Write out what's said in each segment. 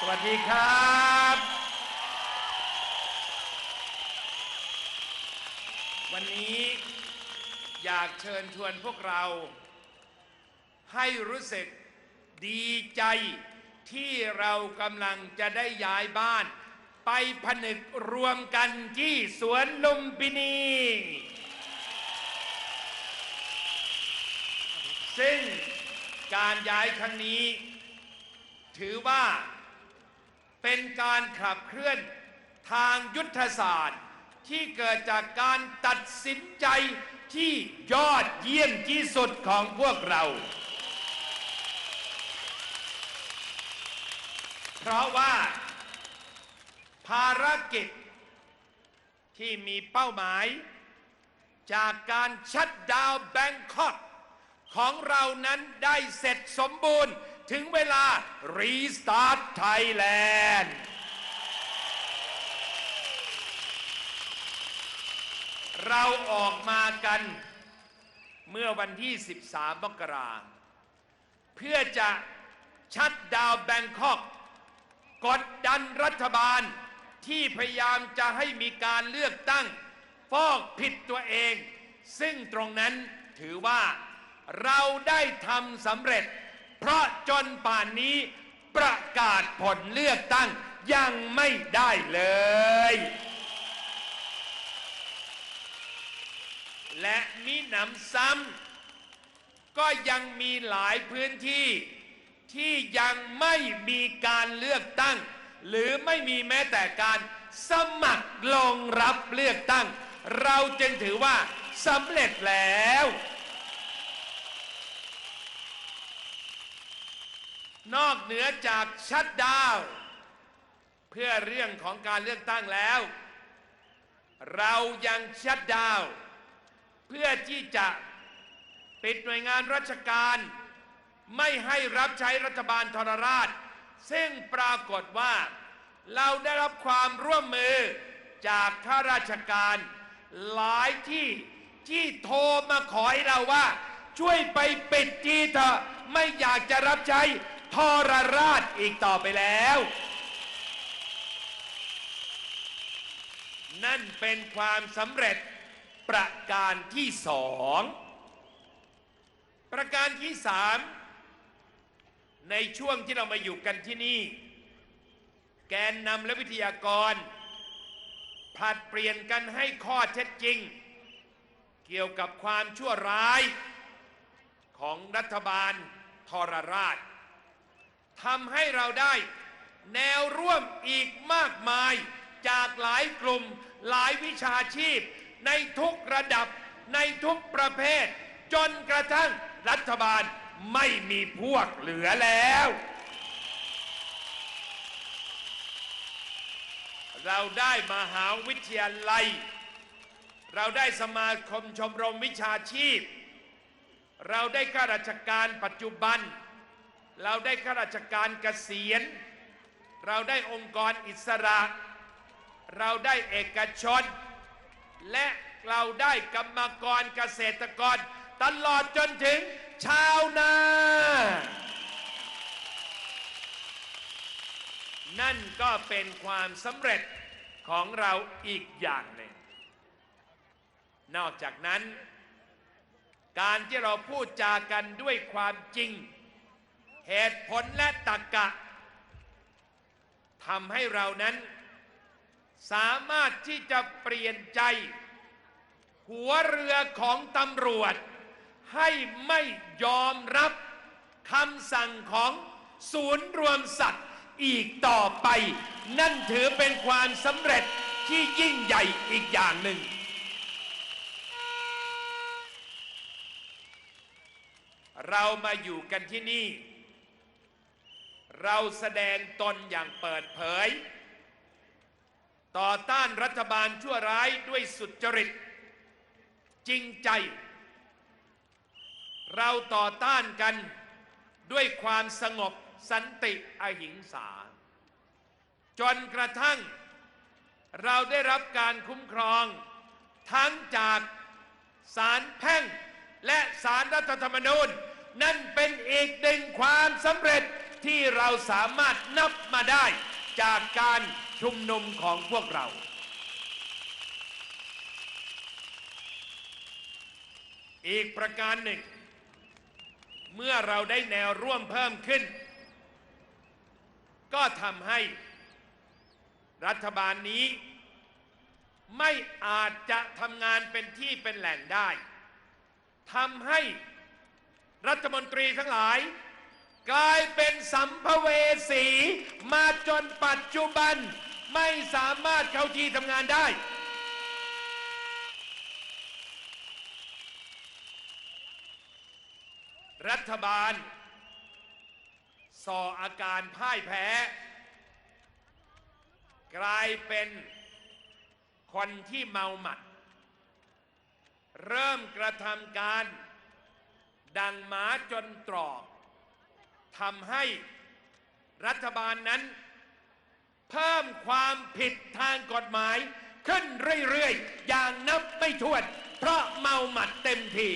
สวัสดีครับวันนี้อยากเชิญชวนพวกเรา ให้รู้สึกดีใจที่เรากำลังจะได้ย้ายบ้าน ไปผนึกรวมกันที่สวนลุมพินี ซึ่งการย้ายครั้งนี้ ถือว่า เป็นการขับเคลื่อนทางยุทธศาสตร์ ที่เกิดจากการตัดสินใจที่ยอดเยี่ยมที่สุดของพวกเรา เพราะว่า ภารกิจที่มีเป้าหมาย จากการชัดดาวแบงคอกของเรานั้นได้เสร็จสมบูรณ์ ถึงเวลารีสตาร์ทไทยแลนด์เราออกมากันเมื่อวันที่ 13 มกราคมเพื่อจะชัดดาวแบงคอกกดดันรัฐบาลที่พยายามจะให้มีการเลือกตั้ง ฟอกผิดตัวเอง ซึ่งตรงนั้นถือว่าเราได้ทำสำเร็จ จนป่านนี้ประกาศผลเลือกตั้งยังไม่ได้เลย และมีหนำซ้ำก็ยังมีหลายพื้นที่ที่ยังไม่มีการเลือกตั้ง หรือไม่มีแม้แต่การสมัครลงรับเลือกตั้ง เราจึงถือว่าสำเร็จแล้ว นอกเหนือจากชัดดาว เพื่อเรื่องของการเลือกตั้งแล้ว เรายังชัดดาว เพื่อที่จะปิดหน่วยงานราชการ ไม่ให้รับใช้รัฐบาลทรราช ซึ่งปรากฏว่า เราได้รับความร่วมมือจากข้าราชการ หลายที่ที่โทรมาขอให้เราว่า ช่วยไปปิดทีเถอะไม่อยากจะรับใช้ ทรราชอีกต่อไปแล้ว นั่นเป็นความสำเร็จประการที่สองประการที่สามในช่วงที่เรามาอยู่กันที่นี่ แกนนำและวิทยากรผลัดเปลี่ยนกันให้ข้อเท็จจริง เกี่ยวกับความชั่วร้ายของรัฐบาลทรราช ทำให้เราได้ แนวร่วมอีกมากมาย จากหลายกลุ่มหลายวิชาชีพ ในทุกระดับในทุกประเภท จนกระทั่งรัฐบาลไม่มีพวกเหลือแล้ว เราได้มหาวิทยาลัย เราได้สมาคมชมรมวิชาชีพ เราได้ข้าราชการปัจจุบัน เราได้ข้าราชการเกษียณ เราได้องค์กรอิสระ เราได้เอกชน และเราได้กรรมกรเกษตรกร ตลอดจนถึงชาวนา นั่นก็เป็นความสำเร็จของเราอีกอย่างหนึ่ง นอกจากนั้น การที่เราพูดจากันด้วยความจริง เหตุผลและตรรกะทำให้เรานั้น สามารถที่จะเปลี่ยนใจ หัวเรือของตำรวจ ให้ไม่ยอมรับคำสั่งของศูนย์รวมสัตว์อีกต่อไป นั่นถือเป็นความสำเร็จที่ยิ่งใหญ่อีกอย่างหนึ่ง เรามาอยู่กันที่นี่ เราแสดงตนอย่างเปิดเผย ต่อต้านรัฐบาลชั่วร้ายด้วยสุจริต จริงใจ เราต่อต้านกันด้วยความสงบสันติอหิงสา จนกระทั่ง เราได้รับการคุ้มครอง ทั้งจากศาลแพ่งและศาลรัฐธรรมนูญ นั่นเป็นอีกหนึ่งความสำเร็จ ที่เราสามารถนับมาได้จากการชุมนุมของพวกเรา อีกประการหนึ่ง เมื่อเราได้แนวร่วมเพิ่มขึ้น ก็ทำให้รัฐบาลนี้ ไม่อาจจะทำงานเป็นที่เป็นแหล่งได้ทำให้รัฐมนตรีทั้งหลาย กลายเป็นสัมภเวสี มาจนปัจจุบันไม่สามารถเข้าที่ทำงานได้ รัฐบาล ส่ออาการพ่ายแพ้ กลายเป็นคนที่เมาหมัด เริ่มกระทำการ ดังหมาจนตรอก ทำให้รัฐบาลนั้น เพิ่มความผิดทางกฎหมาย ขึ้นเรื่อยๆ อย่างนับไม่ถ้วน เพราะเมาหมัดเต็มที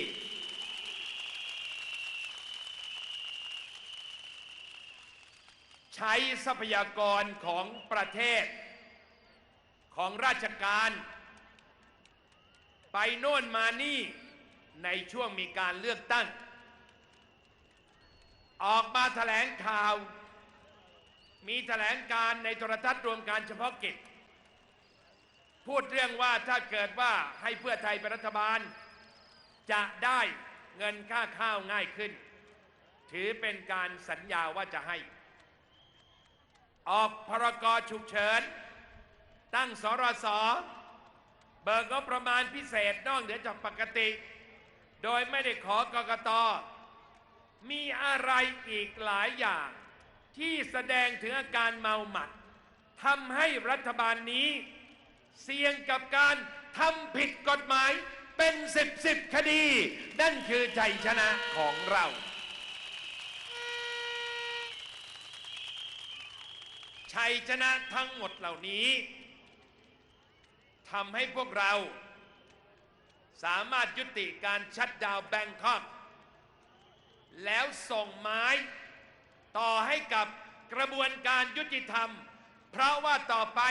ใช้ทรัพยากรของประเทศ ของราชการ ไปโน่นมานี่ในช่วงมีการเลือกตั้ง ออกมาแถลงข่าว มีแถลงการในโทรทัศน์รวมการเฉพาะกิจ พูดเรื่องว่าถ้าเกิดว่าให้เพื่อไทยเป็นรัฐบาล จะได้เงินค่าข้าวง่ายขึ้น ถือเป็นการสัญญาว่าจะให้ ออกพรกฉุกเฉิน ตั้งสรสเบิกงบประมาณพิเศษนอกเหนือจากปกติ โดยไม่ได้ขอกกต มีอะไรอีกหลายอย่าง ที่แสดงถึงอาการเมาหมัดทำให้รัฐบาลนี้ เสี่ยงกับการทำผิดกฎหมายเป็นสิบสิบคดี นั่นคือชัยชนะของเรา ชัยชนะทั้งหมดเหล่านี้ทำให้พวกเรา สามารถยุติการชัดดาวแบงคอก แล้วส่งไม้ต่อให้กับกระบวนการยุติธรรม เพราะว่าต่อไป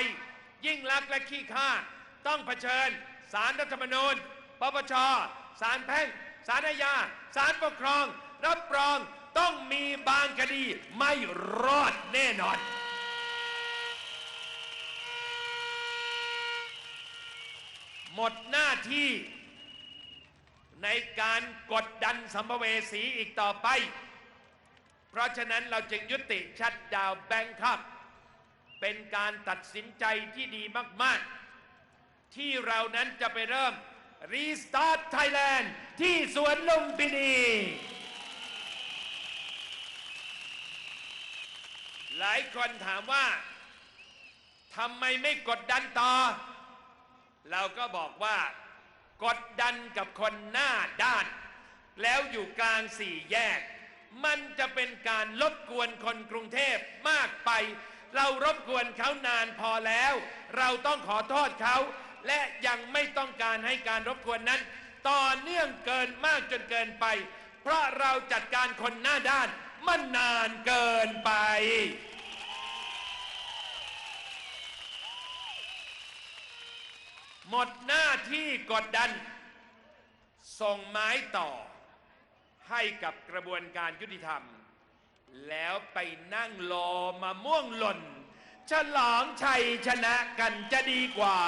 ยิ่งลักและขี้ข้าต้องเผชิญสารรัฐธรรมนูญปปชสารแพ่งสารอาญาสารปกครอง รับรองต้องมีบางคดีไม่รอดแน่นอน หมดหน้าที่ ในการกดดันสัมภเวสีอีกต่อไป เพราะฉะนั้นเราจึงยุติชัดดาวแบงคอกเป็นการตัดสินใจที่ดีมาก ๆ ที่เรานั้นจะไปเริ่ม Restart Thailand ที่สวนลุมพินีหลายคนถามว่าทำไมไม่กดดันต่อ เราก็บอกว่า กดดันกับคนหน้าด้าน แล้วอยู่กลางสี่แยก มันจะเป็นการลบกวนคนกรุงเทพมากไป เรารบกวนเขานานพอแล้ว เราต้องขอโทษเขา และยังไม่ต้องการให้การรบกวนนั้น ต่อเนื่องเกินมากจนเกินไป เพราะเราจัดการคนหน้าด้านมันนานเกินไป หมดหน้าที่กดดัน ส่งไม้ต่อ ให้กับกระบวนการยุติธรรม แล้วไปนั่งรอมาม่วงหล่น ฉลองชัยชนะกันจะดีกว่า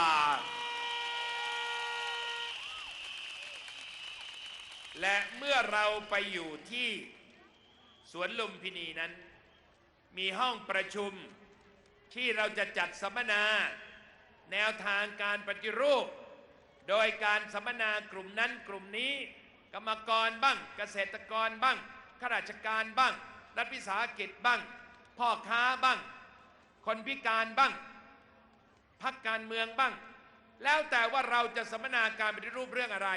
และเมื่อเราไปอยู่ที่สวนลุมพินีนั้น มีห้องประชุมที่เราจะจัดสัมมนา แนวทางการปฏิรูป โดยการสัมมนากลุ่มนั้นกลุ่มนี้ กรรมกรบ้าง เกษตรกรบ้างข้าราชการบ้าง รัฐวิสาหกิจบ้าง พ่อค้าบ้าง คนพิการบ้างพักการเมืองบ้าง แล้วแต่ว่าเราจะสัมมนาการปฏิรูปเรื่องอะไร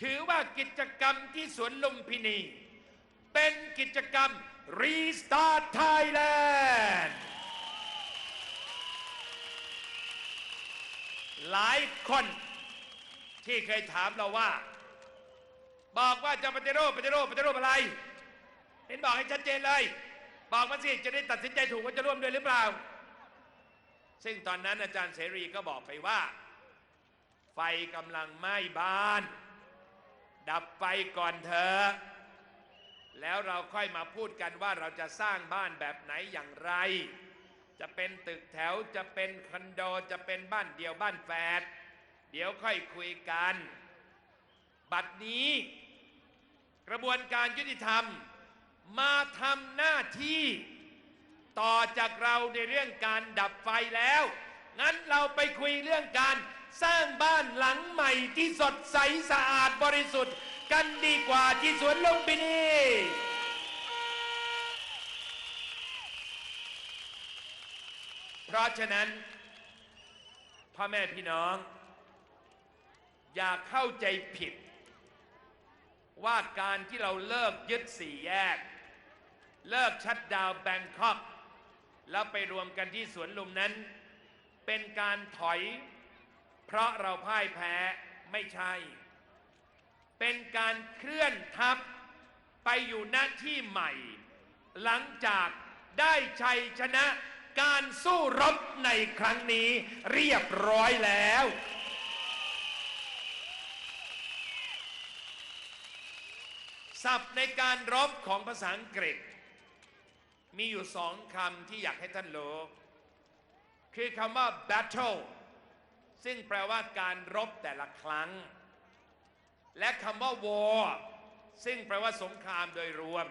ถือว่ากิจกรรมที่สวนลุมพินี เป็นกิจกรรม Restart Thailand หลายคนที่เคยถามเราว่า บอกว่าจะปฏิรูปปฏิรูปปฏิรูปอะไร เห็นบอกให้ชัดเจนเลย บอกมาสิจะได้ตัดสินใจถูกว่าจะร่วมด้วยหรือเปล่า ซึ่งตอนนั้นอาจารย์เสรีก็บอกไปว่า ไฟกำลังไหม้บ้าน ดับไฟก่อนเถอะแล้วเราค่อยมาพูดกันว่าเราจะสร้างบ้านแบบไหนอย่างไร จะเป็นตึกแถวจะเป็นคอนโดจะเป็นบ้านเดียวบ้านแฝดเดี๋ยวค่อยคุยกัน บัดนี้ กระบวนการยุติธรรม มาทำหน้าที่ ต่อจากเราในเรื่องการดับไฟแล้ว งั้นเราไปคุยเรื่องการสร้างบ้านหลังใหม่ที่สดใสสะอาดบริสุทธิ์ กันดีกว่าที่สวนลุมพินี เพ ราะฉะนั้นพ่อแม่พี่น้อง อย่าเข้าใจผิด ว่าการที่เราเลิกยึดสี่แยก เลิกชัดดาวแบงคอกแล้วไปรวมกันที่สวนลุมนั้น เป็นการถอย เพราะเราพ่ายแพ้ไม่ใช่ เป็นการเคลื่อนทัพไปอยู่หน้าที่ใหม่ หลังจากได้ชัยชนะ การสู้รบในครั้งนี้เรียบร้อยแล้ว ศัพท์ในการรบของภาษาอังกฤษ มีอยู่สองคำที่อยากให้ท่านรู้คือคำว่า battle ซึ่งแปลว่าการรบแต่ละครั้ง และคำว่า war ซึ่งแปลว่าสงครามโดยรวม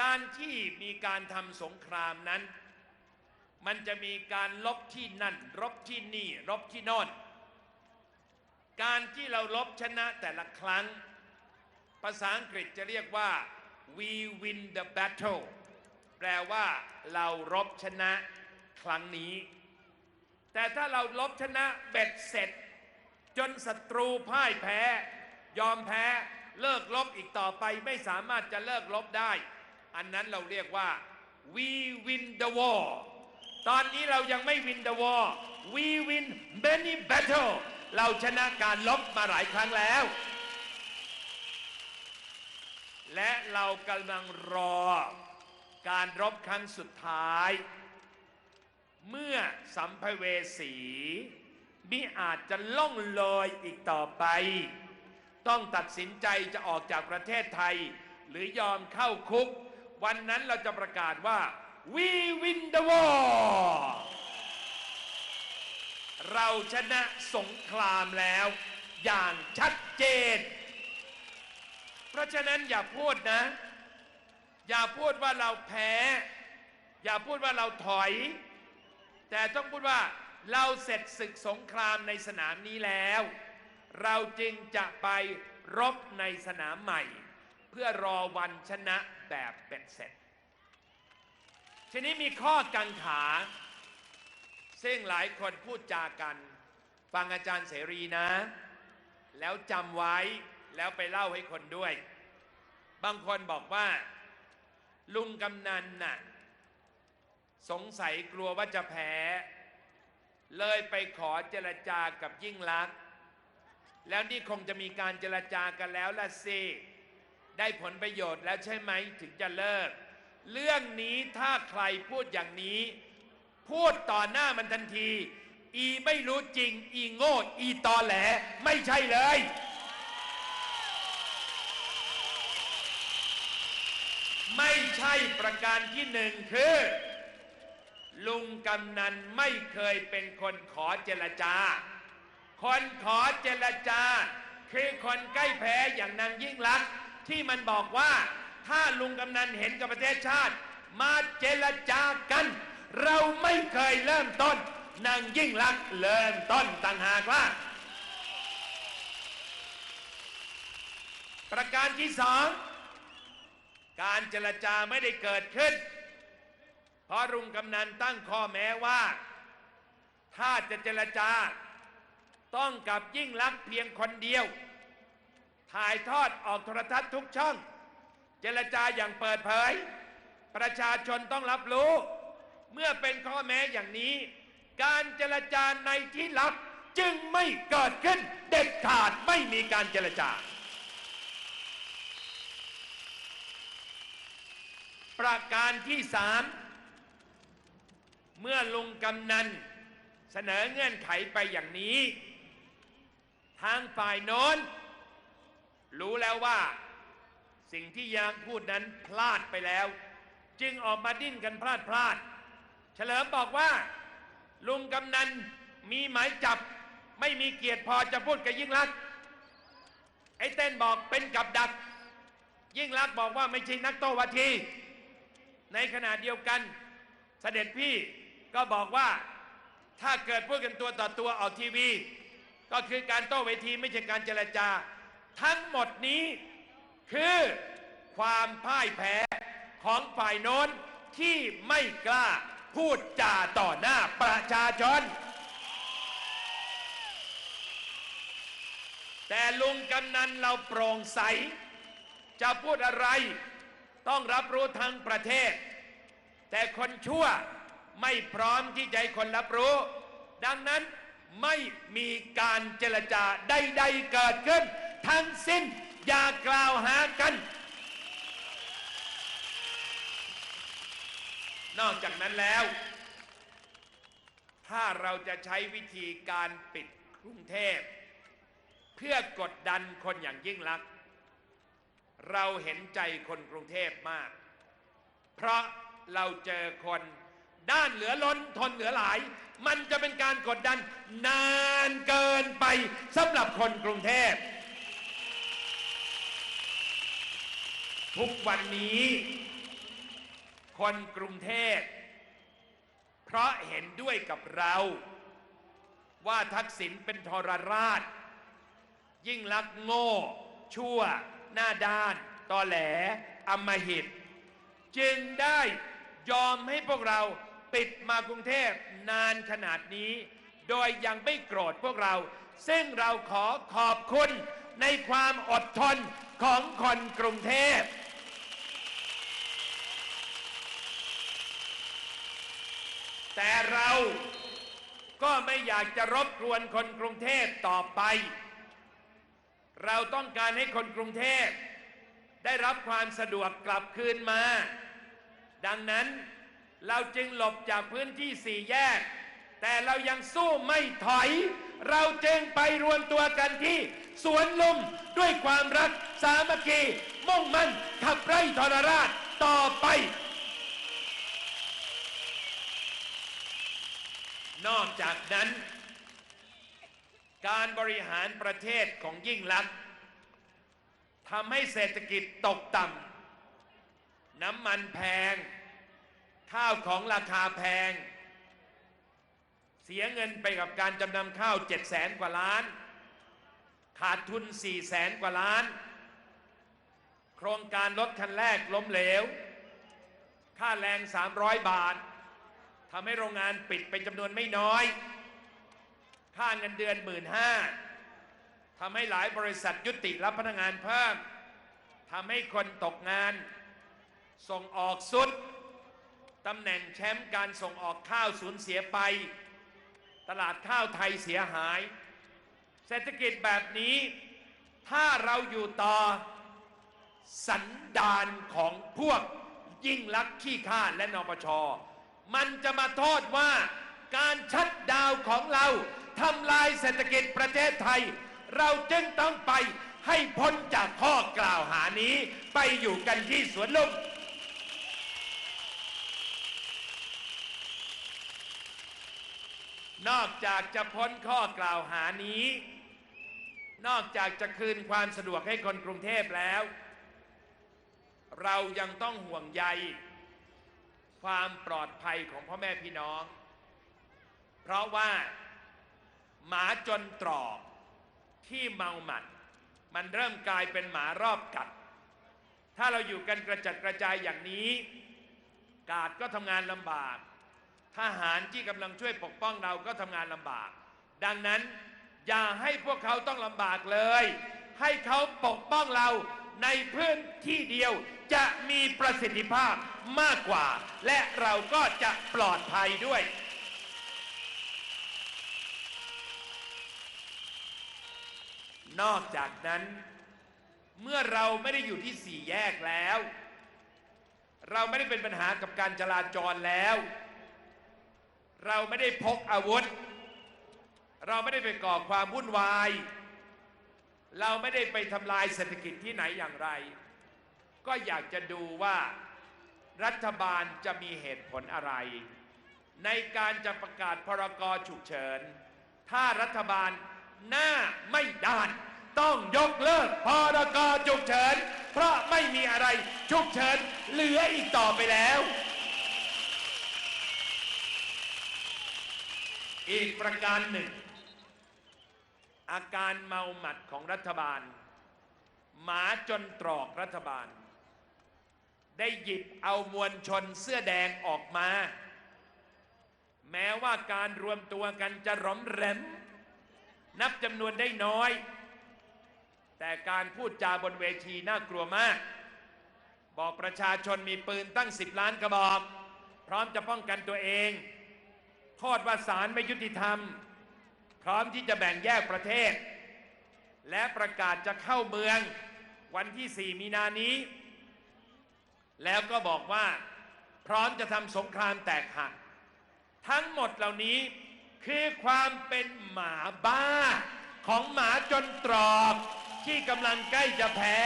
การที่มีการทำสงครามนั้น มันจะมีการลบที่นั่นรบที่นี่รบที่น่นการที่เราลบชนะแต่ละครั้ง ภาษาอังกฤษจะเรียกว่า we win the battle แปลว่าเรารบชนะครั้งนี้ แต่ถ้าเราลบชนะเบ็ดเสร็จ จนศัตรูพ่ายแพ้ ยอมแพ้เลิกลบอีกต่อไปไม่สามารถจะเลิกลบได้ อันนั้นเราเรียกว่า we win the war ตอนนี้เรายังไม่ win the war we win many battle เราชนะการลบมาหลายครั้งแล้ว และเรากำลังรอการรบครั้งสุดท้าย เมื่อสัมภเวสีมิอาจจะล่องลอยอีกต่อไป ต้องตัดสินใจจะออกจากประเทศไทย หรือยอมเข้าคุก วันนั้นเราจะประกาศว่า we win the war เราชนะสงครามแล้ว อย่างชัดเจน เพราะฉะนั้นอย่าพูดนะ อย่าพูดว่าเราแพ้ อย่าพูดว่าเราถอย แต่ต้องพูดว่าเราเสร็จศึกสงครามในสนามนี้แล้ว เราจึงจะไปรบในสนามใหม่ เพื่อรอวันชนะแบบเป็ดเสร็จ ทีนี้มีข้อกังขา ซึ่งหลายคนพูดจากัน ฟังอาจารย์เสรีนะ แล้วจำไว้แล้วไปเล่าให้คนด้วย บางคนบอกว่า ลุงกำนันน่ะ สงสัยกลัวว่าจะแพ้ เลยไปขอเจรจากับยิ่งลักษณ์แล้วนี่คงจะมีการเจรจากันแล้วละสิ ได้ผลประโยชน์แล้วใช่ไหมถึงจะเลิก เรื่องนี้ถ้าใครพูดอย่างนี้ พูดต่อหน้ามันทันที อีไม่รู้จริง อีโง่อีตอแหล ไม่ใช่เลย ไม่ใช่ประการที่หนึ่งคือ ลุงกำนันไม่เคยเป็นคนขอเจรจา คนขอเจรจา คือคนใกล้แพ้อย่างนางยิ่งลักษณ์ ที่มันบอกว่าถ้าลุงกำนันเห็นกับประเทศชาติ มาเจรจากัน เราไม่เคยเริ่มต้นนางยิ่งลักเริ่มต้นต่างหากว่า ประการที่สองการเจรจาไม่ได้เกิดขึ้น เพราะลุงกำนันตั้งข้อแม้ว่า ถ้าจะเจรจา ต้องกับยิ่งลักเพียงคนเดียว ถ่ายทอดออกโทรทัศน์ทุกช่อง เจรจาอย่างเปิดเผย ประชาชนต้องรับรู้ เมื่อเป็นข้อแม้อย่างนี้ การเจรจาในที่ลับจึงไม่เกิดขึ้นเด็ดขาดไม่มีการเจรจา ประการที่สามเมื่อลุงกำนันเสนอเงื่อนไขไปอย่างนี้ ทางฝ่ายโน้น รู้แล้วว่าสิ่งที่ยางพูดนั้นพลาดไปแล้ว จึงออกมาดิ้นกันพลาดพลาด เฉลิมบอกว่า ลุงกำนันมีหมายจับ ไม่มีเกียรติพอจะพูดกับยิ่งรักไอ้เต้นบอกเป็นกับดัก ยิ่งรักบอกว่าไม่ใช่นักโตวาที ในขณะเดียวกันเสด็จพี่ก็บอกว่าถ้าเกิดพูดกันตัวต่อตัวออกทีวี ก็คือการโต้เวทีไม่ใช่การเจรจา ทั้งหมดนี้ คือความพ่ายแพ้ของฝ่ายโน้นที่ไม่กล้าพูดจาต่อหน้าประชาชน แต่ลุงกำนันเราโปร่งใส จะพูดอะไร ต้องรับรู้ทั้งประเทศ แต่คนชั่วไม่พร้อมที่จะให้คนรับรู้ ดังนั้นไม่มีการเจรจาใดๆเกิดขึ้น ทั้งสิ้นอย่ากล่าวหากัน นอกจากนั้นแล้ว ถ้าเราจะใช้วิธีการปิดกรุงเทพ เพื่อกดดันคนอย่างยิ่งลักษณ์เราเห็นใจคนกรุงเทพมาก เพราะเราเจอคนด้านเหลือล้นทนเหลือหลาย มันจะเป็นการกดดันนานเกินไปสำหรับคนกรุงเทพ ทุกวันนี้ คนกรุงเทพเพราะเห็นด้วยกับเรา ว่าทักษิณเป็นทรราช ยิ่งลักโง่ ชั่ว หน้าด้าน ตอแหลอำมหิต จึงได้ยอมให้พวกเราปิดมากรุงเทพนานขนาดนี้ โดยยังไม่โกรธพวกเรา ซึ่งเราขอขอบคุณในความอดทนของคนกรุงเทพ แต่เราก็ไม่อยากจะรบกวนคนกรุงเทพต่อไป เราต้องการให้คนกรุงเทพได้รับความสะดวกกลับคืนมา ดังนั้นเราจึงหลบจากพื้นที่สี่แยก แต่เรายังสู้ไม่ถอย เราจึงไปรวมตัวกันที่ สวนลุมด้วยความรักสามัคคี มุ่งมั่นขับไล่ทรราชต่อไป นอกจากนั้น การบริหารประเทศของยิ่งลักษณ์ทำให้เศรษฐกิจตกต่ำน้ำมันแพง ข้าวของราคาแพง เสียเงินไปกับการจำนำข้าว7 0 0แสนกว่าล้าน ขาดทุน4 0 0แสนกว่าล้าน โครงการรถคันแรกล้มเหลว ค่าแรง 300 บาท ทำให้โรงงานปิดเป็นจำนวนไม่น้อย ค่าเงินเดือนหมื่นห้าทำให้หลายบริษัทยุติรับพนักงานเพิ่มทำให้คนตกงาน ส่งออกสุดตำแหน่งแชมป์การส่งออกข้าวสูญเสียไป ตลาดข้าวไทยเสียหาย เศรษฐกิจแบบนี้ ถ้าเราอยู่ต่อสันดานของพวกยิ่งลักษณ์ขี้ข้าและนปช มันจะมาโทษว่าการชัดดาวของเราทำลายเศรษฐกิจประเทศไทย เราจึงต้องไปให้พ้นจากข้อกล่าวหานี้ไปอยู่กันที่สวนลุมนอกจากจะพ้นข้อกล่าวหานี้ นอกจากจะคืนความสะดวกให้คนกรุงเทพแล้ว เรายังต้องห่วงใย ความปลอดภัยของพ่อแม่พี่น้อง เพราะว่าหมาจนตรอกที่เมาหมัด มันเริ่มกลายเป็นหมารอบกัด ถ้าเราอยู่กันกระจัดกระจายอย่างนี้ กาดก็ทำงานลำบาก ทหารที่กำลังช่วยปกป้องเราก็ทำงานลำบาก ดังนั้นอย่าให้พวกเขาต้องลำบากเลย ให้เขาปกป้องเรา ในพื้นที่เดียวจะมีประสิทธิภาพมากกว่า และเราก็จะปลอดภัยด้วย นอกจากนั้น เมื่อเราไม่ได้อยู่ที่สี่แยกแล้ว เราไม่ได้เป็นปัญหากับการจราจรแล้ว เราไม่ได้พกอาวุธ เราไม่ได้ไปก่อความวุ่นวาย เราไม่ได้ไปทำลายเศรษฐกิจที่ไหนอย่างไร ก็อยากจะดูว่ารัฐบาลจะมีเหตุผลอะไร ในการจะประกาศพรกฉุกเฉิน ถ้ารัฐบาลหน้าไม่ด้าน ต้องยกเลิกพรกฉุกเฉิน เพราะไม่มีอะไรฉุกเฉินเหลืออีกต่อไปแล้ว อีกประการหนึ่ง อาการเมาหมัดของรัฐบาล หมาจนตรอกรัฐบาล ได้หยิบเอามวลชนเสื้อแดงออกมา แม้ว่าการรวมตัวกันจะหลอมแหลมนับจำนวนได้น้อย แต่การพูดจาบนเวทีน่ากลัวมาก บอกประชาชนมีปืนตั้งสิบล้านกระบอก พร้อมจะป้องกันตัวเอง โทษว่าศาลไม่ยุติธรรม พร้อมที่จะแบ่งแยกประเทศ และประกาศจะเข้าเมืองวันที่ 4 มีนานี้ แล้วก็บอกว่าพร้อมจะทำสงครามแตกหัก ทั้งหมดเหล่านี้คือความเป็นหมาบ้าของหมาจนตรอกที่กำลังใกล้จะแพ้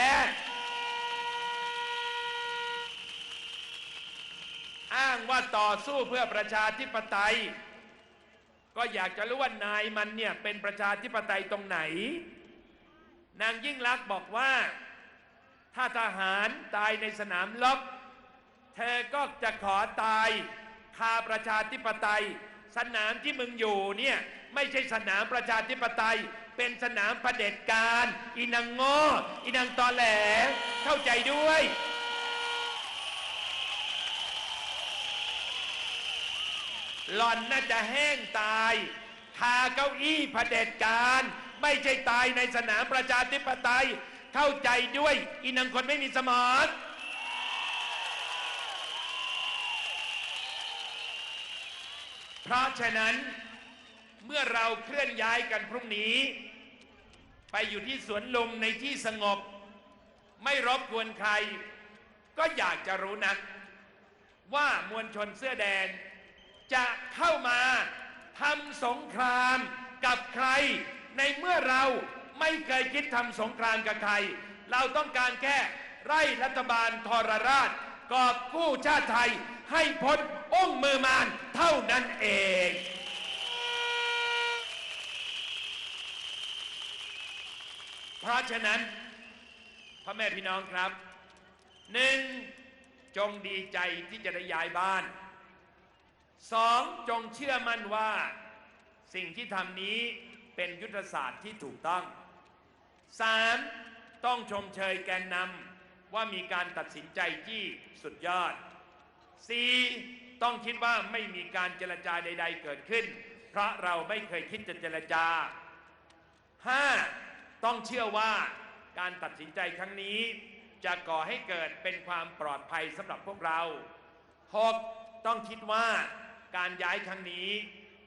อ้างว่าต่อสู้เพื่อประชาธิปไตย ก็อยากจะรู้ว่านายมันเนี่ยเป็นประชาธิปไตยตรงไหน นางยิ่งลักษณ์บอกว่า ถ้าทหารตายในสนามรบเธอก็จะขอตายคาประชาธิปไตย สนามที่มึงอยู่เนี่ยไม่ใช่สนามประชาธิปไตย เป็นสนามประเผด็จการอีนางโง่อีนางตอแหลเข้าใจด้วย หล่อนน่าจะแห้งตายคาเก้าอี้เผด็จการ ไม่ใช่ตายในสนามประชาธิปไตย เข้าใจด้วยอีนังคนไม่มีสมองเพราะฉะนั้นเมื่อเราเคลื่อนย้ายกันพรุ่งนี้ ไปอยู่ที่สวนลุมในที่สงบ ไม่รบกวนใคร ก็อยากจะรู้นักว่ามวลชนเสื้อแดง จะเข้ามาทำสงครามกับใคร ในเมื่อเราไม่เคยคิดทำสงครามกับใคร เราต้องการแค่ไล่รัฐบาลทรราช กอบกู้ชาติไทยให้พ้นองค์มือมารเท่านั้นเองเพราะฉะนั้นพ่อแม่พี่น้องครับหนึ่งจงดีใจที่จะได้ย้ายบ้าน สองจงเชื่อมั่นว่าสิ่งที่ทำนี้เป็นยุทธศาสตร์ที่ถูกต้องสามต้องชมเชยแกนนำว่ามีการตัดสินใจที่สุดยอดสี่ต้องคิดว่าไม่มีการเจรจาใด ๆ เกิดขึ้น เพราะเราไม่เคยคิดจะเจรจาห้าต้องเชื่อว่าการตัดสินใจครั้งนี้ จะก่อให้เกิดเป็นความปลอดภัยสำหรับพวกเราหกต้องคิดว่า การย้ายครั้งนี้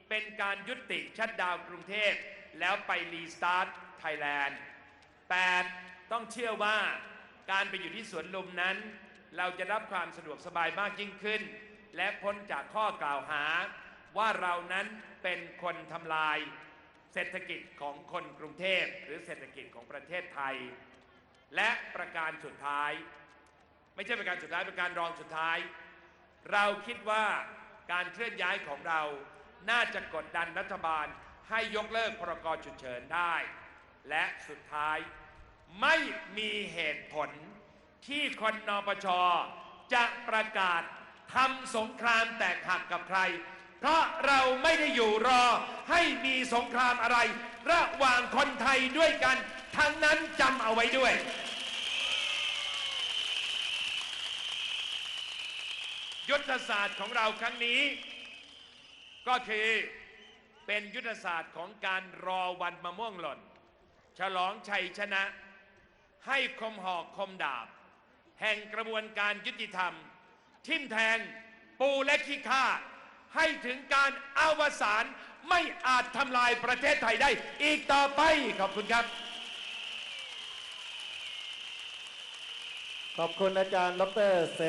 เป็นการยุติชัดดาวกรุงเทพ แล้วไปรีสตาร์ทไทยแลนด์ 8. ต้องเชื่อว่าการไปอยู่ที่สวนลุมนั้น เราจะรับความสะดวกสบายมากยิ่งขึ้น และพ้นจากข้อกล่าวหา ว่าเรานั้นเป็นคนทำลาย เศรษฐกิจของคนกรุงเทพ หรือเศรษฐกิจของประเทศไทย และประการสุดท้าย ไม่ใช่ประการสุดท้ายเป็นการรองสุดท้าย เราคิดว่า การเคลื่อนย้ายของเรา น่าจะกดดันรัฐบาลให้ยกเลิกพรกฉุกเฉินได้ และสุดท้ายไม่มีเหตุผลที่คนนปชจะประกาศทำสงครามแตกหักกับใคร เพราะเราไม่ได้อยู่รอให้มีสงครามอะไร ระหว่างคนไทยด้วยกัน ทั้งนั้นจำเอาไว้ด้วย ยุทธศาสตร์ของเราครั้งนี้ ก็คือเป็นยุทธศาสตร์ของการรอวันมะม่วงหล่น ฉลองชัยชนะ ให้คมหอกคมดาบ แห่งกระบวนการยุติธรรม ทิมแทง ปูและขี้ข้าให้ถึงการอาวสานไม่อาจทำลายประเทศไทยได้อีกต่อไป ขอบคุณครับ ขอบคุณอาจารย์ดรเซ